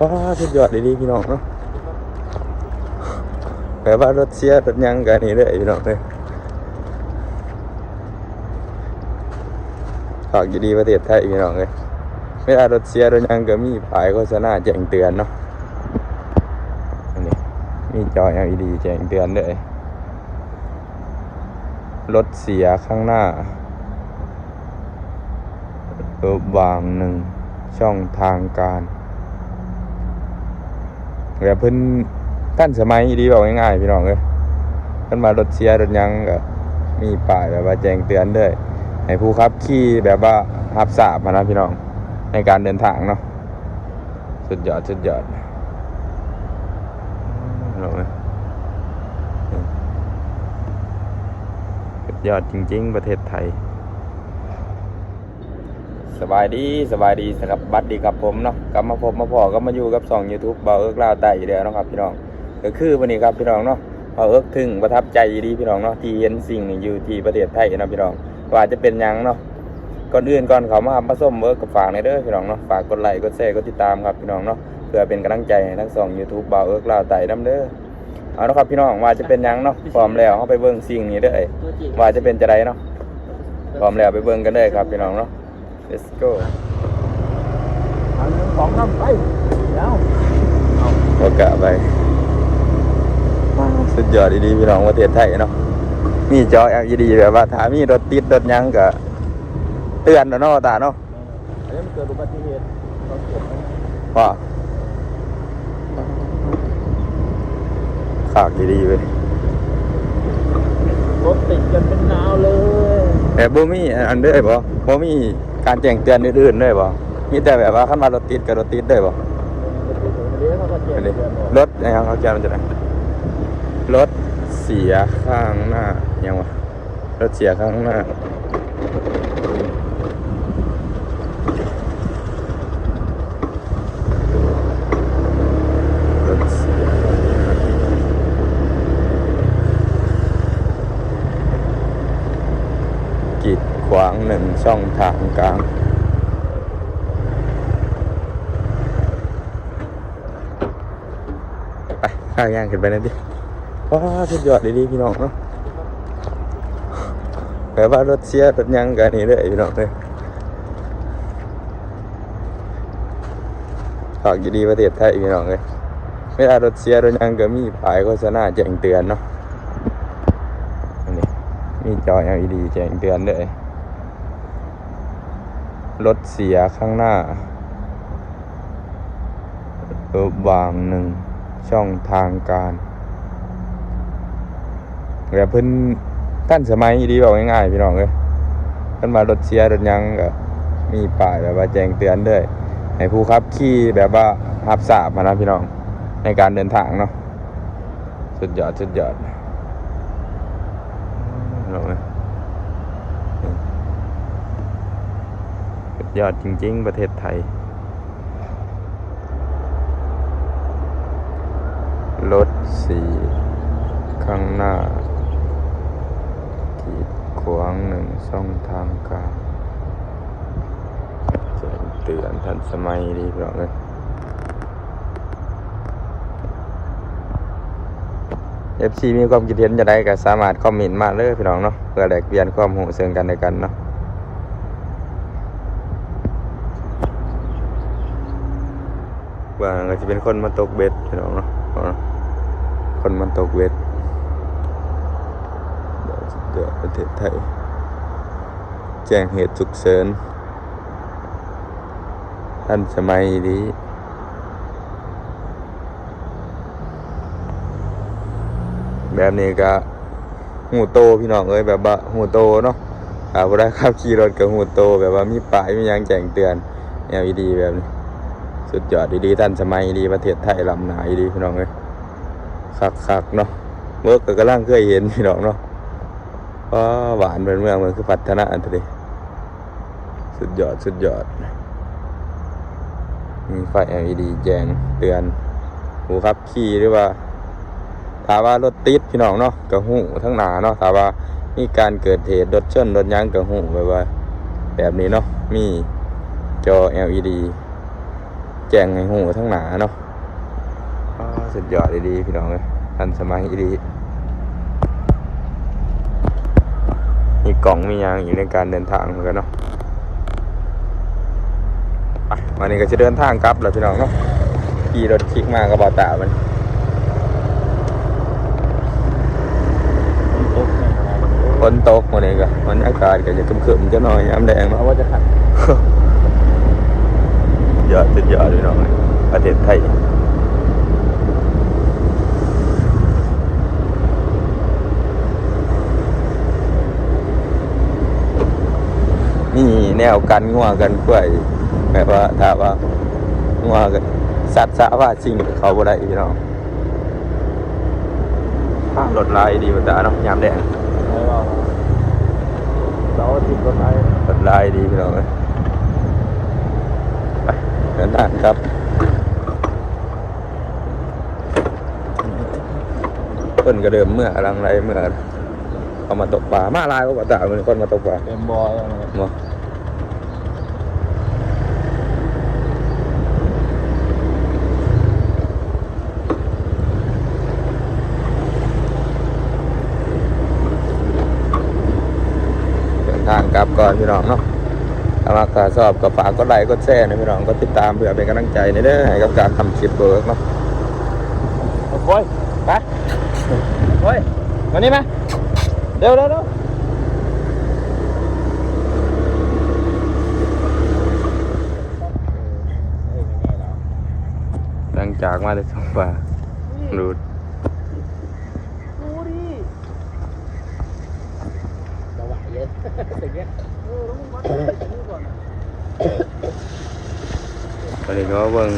ว้าสุดยอดดีพี่น้องเนาะแบบว่ารถเสียรถยังกันนี่เลยพี่น้องเลยฝากอยู่ดีประเทศไทยพี่น้องเลยเวลารถเสียรถยังก็มีป้ายโฆษณาแจ้งเตือนเนาะอันนี้มีจอ LED แจ้งเตือนด้วยรถเสียข้างหน้าออบางหนึ่งช่องทางการ แบบเพิ่นท่านสมัยดีบอกง่ายๆพี่น้องเลยเพิ่นมารถเสียรถยังก็มีป้ายแบบว่าแจ้งเตือนด้วยให้ผู้ขับขี่แบบว่ารับทราบนะพี่น้องในการเดินทางเนาะสุดยอดสุดยอดเนาสุดยอดจริง ๆ ประเทศไทย สบายดีสบายดีสครับบัดดีครับผมเนาะกลับมาพบมาพอก็มาอยู่กับสอง YouTube เบาเอิกลาวไต่อีกแล้วเนาะครับพี่น้องก็คือวันนี้ครับพี่น้องเนาะเบาเอิกถึงประทับใจดีพี่น้องเนาะที่เห็นสิ่งนี้อยู่ที่ประเทศไทยนะพี่น้องว่าจะเป็นยังเนาะก่อนอื่นก่อนเขามามาส้มเวิร์กกับฝากในเด้อพี่น้องเนาะฝากกดไลค์กดแชร์กดติดตามครับพี่น้องเนาะเพื่อเป็นกำลังใจทั้งสอง YouTube เบาเอิกลาวไต่น้ำเด้อเอาเนาะครับพี่น้องว่าจะเป็นยังเนาะพร้อมแล้วเขาไปเบิ่งสิ่งนี้เด้อว่าจะเป็นจะไรเนาะพร้อมแล้วไปเบิ่งกันเลยครับพี่น้องเนาะ let's go อันหนึ่งสองน้ำไปแล้วโอกะไปสุดยอดดีๆพี่น้องประเทศไทยเนาะมีจอ LED แบบว่าถ้ามีรถติดรถหยังก็เตือนแล้วเนาะตาเนาะอันนี้มันเกิดอุบัติเหตุเราเก็บไว้ว่าขากดีๆไปรถติดกันเป็นนาวเลยแต่บ่มีอันเด้อบ่บ่มี การแจ้งเตือนอื่นๆด้วยบ่มีแต่แบบว่าขันมารถติดกับรถติดด้วยบ่เดี๋ยวเขาก็เจ็บอันนี้เดือนหมดรถอะไรเขาแจ้งมันจะไหนรถเสียข้างหน้ายังวะรถเสียข้างหน้า รถเสียกีดขวางหนึ่งช่องทางกลาง ไปข้าวย่างขึ้นไปนั่นดิว้าสุดยอดดีๆพี่น้องเนาะแบบว่ารถเสียรถยังกันนี่เลยพี่น้องเลยฝากอยู่ดีประเทศไทยพี่น้องเลยเวลารถเสียรถยังก็มีป้ายโฆษณาแจ้งเตือนเนาะอันนี้มีจอ LED แจ้งเตือนด้วย รถเสียข้างหน้าบางหนึ่งช่องทางการแบบเพิ่นท่านสมัยดีบอกง่ายๆพี่น้องเลยเพิ่นมารถเสียรถยังก็มีป้ายแบบว่าแจ้งเตือนด้วยให้ผู้ขับขี่แบบว่ารับทราบมานะพี่น้องในการเดินทางเนาะสุดยอดสุดยอดพี่น้องเอ้ยสุด ยอดจริง ๆ ประเทศไทย รถสีข้างหน้ากีดขวางหนึ่งช่องทางกลางจ้งเตือนทันสมัยดีพี่น้อเลยเอฟซีมีความคิดเห็นจะได้ก็สามารถคอมเมนต์มาเลยพี่น้องเนาะเพื่อแลกเปลี่ยนความรู้ซึ่งกันและกันเนาะ ว่าก็จะเป็นคนมาตกเบ็ดพี่น้องเนาะคนมันตกเวทเดี๋ยวจะเดือประเทศไทย แจ้งเหตุฉุกเฉินท่านสมัยนี้แบบนี้ก็หูโตพี่น้องเอ้ยแบบว่าหูโตเนาะอาบ่ได้ขับขี่รถกับหูโตแบบว่ามีป้ายมียังแจ้งเตือน LED แบบนี้ สุดยอดดีๆท่านสมัยดีประเทศไทยลำหนาดีพี่น้องเอ้ยคักคักๆเนาะเมื่อก็กำลังเคยเห็นพี่น้องเนาะว้าหวานเป็นเมืองมันคือพัฒนาอันทีสุดยอดสุดยอดมีไฟ LED แจ้งเตือนหูขับขี่หรือว่าถามว่ารถติดพี่น้องเนาะกับหูทั้งหนาเนาะถามว่ามีการเกิดเหตุรถชนรถยังกับหูแบบว่า แบบนี้เนาะมีจอ LED แจงให้หูทั้งหนาเนาะสุดยอดดีๆพี่น้องเลยทันสมัยดีมีกล่องมียางอยู่ในการเดินทางเหมือนกันเนาะไปวันนี้ก็จะเดินทางกลับแล้วพี่น้องเนาะขี่รถคลิกมากับบอตามันฝนตกวันนี้ก็บรรยากาศก็จะคึมๆจะหน่อยย้ำแดงเนาะราะว่าจะขัด ยอดสุดยอดพี่น้องประเทศไทย นี่แนวกันงัวกันกล้วยแบบว่าถ้าว่างัวกันสัตว์สะว่าสิ่งเขาบ่ได้พี่น้องภาพรถลายดีกว่าตาเนาะยามแดงไม่ว่าเสาร์อาทิตย์ก็ไทยรถลายดีพี่น้องเอ้ยไปเดินทางครับเพิ่นก็เดิมเมื่อรังไรเมื่อเอามาตกปลามาลายก็บ่ตาเป็นคนมาตกปลาเต็มบอยอะไรเงี้ยบ่เดินทาง กลับก่อนพี่น้องเนาะถ้ามาขาสอบก็ฝากกดไลค์กดแชร์นะพี่น้องก็ติดตามเพื่อเป็นกำลังใจในเด้อให้กับการทำคลิปเบิร์กเนาะโอ้ยไปโอ้ยมานี่มาเร็วเร็วเร็วหลังจากมาได้สองปลาดูดดูดิระหว่างเย็น สิ่งเนี้ยเออแล้วมึงวัดไปนี่ก่อนนะวันนี้ก็เบิ่ง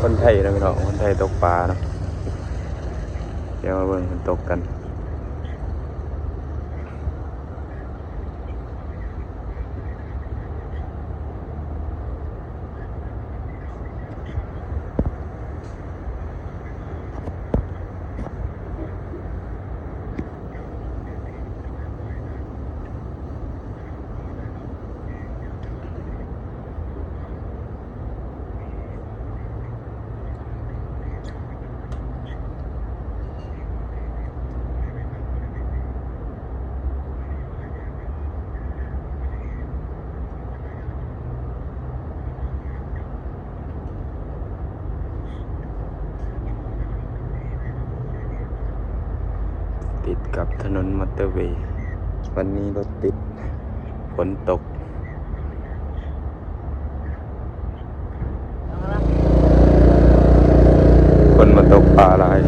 คนไทยนะพี่น้องคนไทยตกปลาเนาะเดี๋ยวมาเบิ่งคนตกกัน ติดกับถนนมอเตอร์เวย์ วันนี้รถติดฝนตก คนมาตกปลาหลาย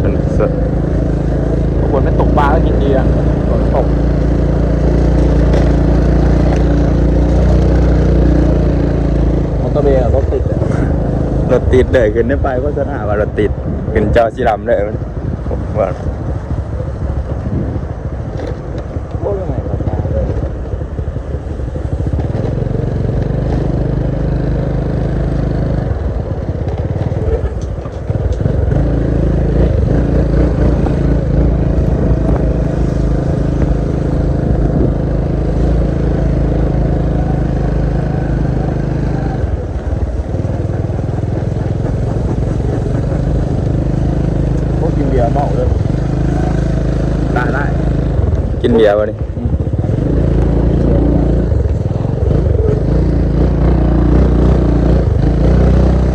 เป็นสดคนไม่ตกปลาก็กินดีอะฝนตกมอเตอร์เวย์รถติดรถติดเลยขึ้นได้ไปก็สถาว่ารถติดขึ้นเจ้าชิลำเลย มันว่า โอ้ยยังไงราคาเลย พวกกินเบียร์เมาเลยได้ได้ กิน เบียร์วะนี่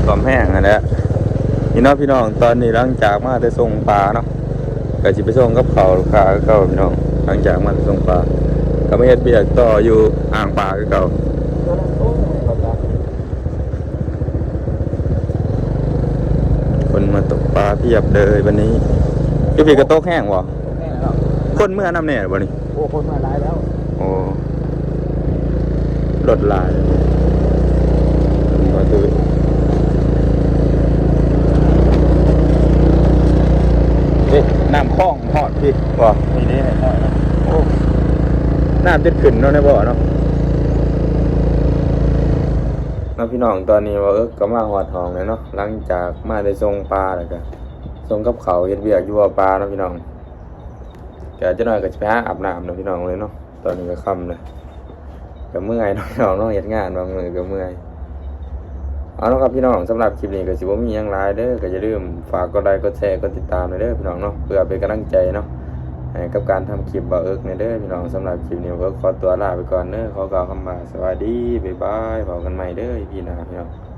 ความแห้งอันนี้พี่น้องพี่น้องตอนนี้หลังจากมาได้ส่งปลาเนาะก็สิไปส่งกับเขาลูกค้าคือเก่าพี่น้องหลังจากมาได้ส่งปลาก็ไม่เฮ็ดเบียกต่ออยู่อ่างปลาคือเก่าคนมาตกปลาเพียบเลยวันนี้พี่พี่กระโต๊ะแห้งวะ คนเมื่อนำเนี่ยวันนี้โอ้คนมาร้ายแล้วโอ้รถลายมาดูเอ๊ะน้ำคลองหอดพี่บ่มีนี้ให้หน่อยนะโอ้น้ำจะขึ้นเนาะในบ่อเนาะมาพี่น้องตอนนี้ว่าเออก็มาหอดห้องเลยเนาะหลังจากมาได้ส่งปลาแล้วก็ส่งกับเขาวเฮ็ดเวียกอยู่ว่าปลาเนาะพี่น้อง แกจะหน่อยก็จะไปหาอาบน้ำนะพี่น้องเลยเนาะตอนนี้ก็ค่ำเลยก็เมื่อยนาะพี่น้องเนาะเฮ็ดงานบางมือก็เมื่อยเอาละครับพี่น้องสำหรับคลิปนี้ก็สิบ่มีหยังหลายเด้อก็อย่าลืมฝากกดไลค์กดแชร์กดติดตามหน่อยเด้อพี่น้องเนาะเพื่อเป็นกำลังใจเนาะให้กับการทำคลิปบ่เอิกในเด้อพี่น้องสำหรับคลิปนี้เอิกขอตัวลาไปก่อนเด้อขอกล่าวคำว่าสวัสดีบ๊ายบายพบกันใหม่เด้อพี่น้าพี่น้อง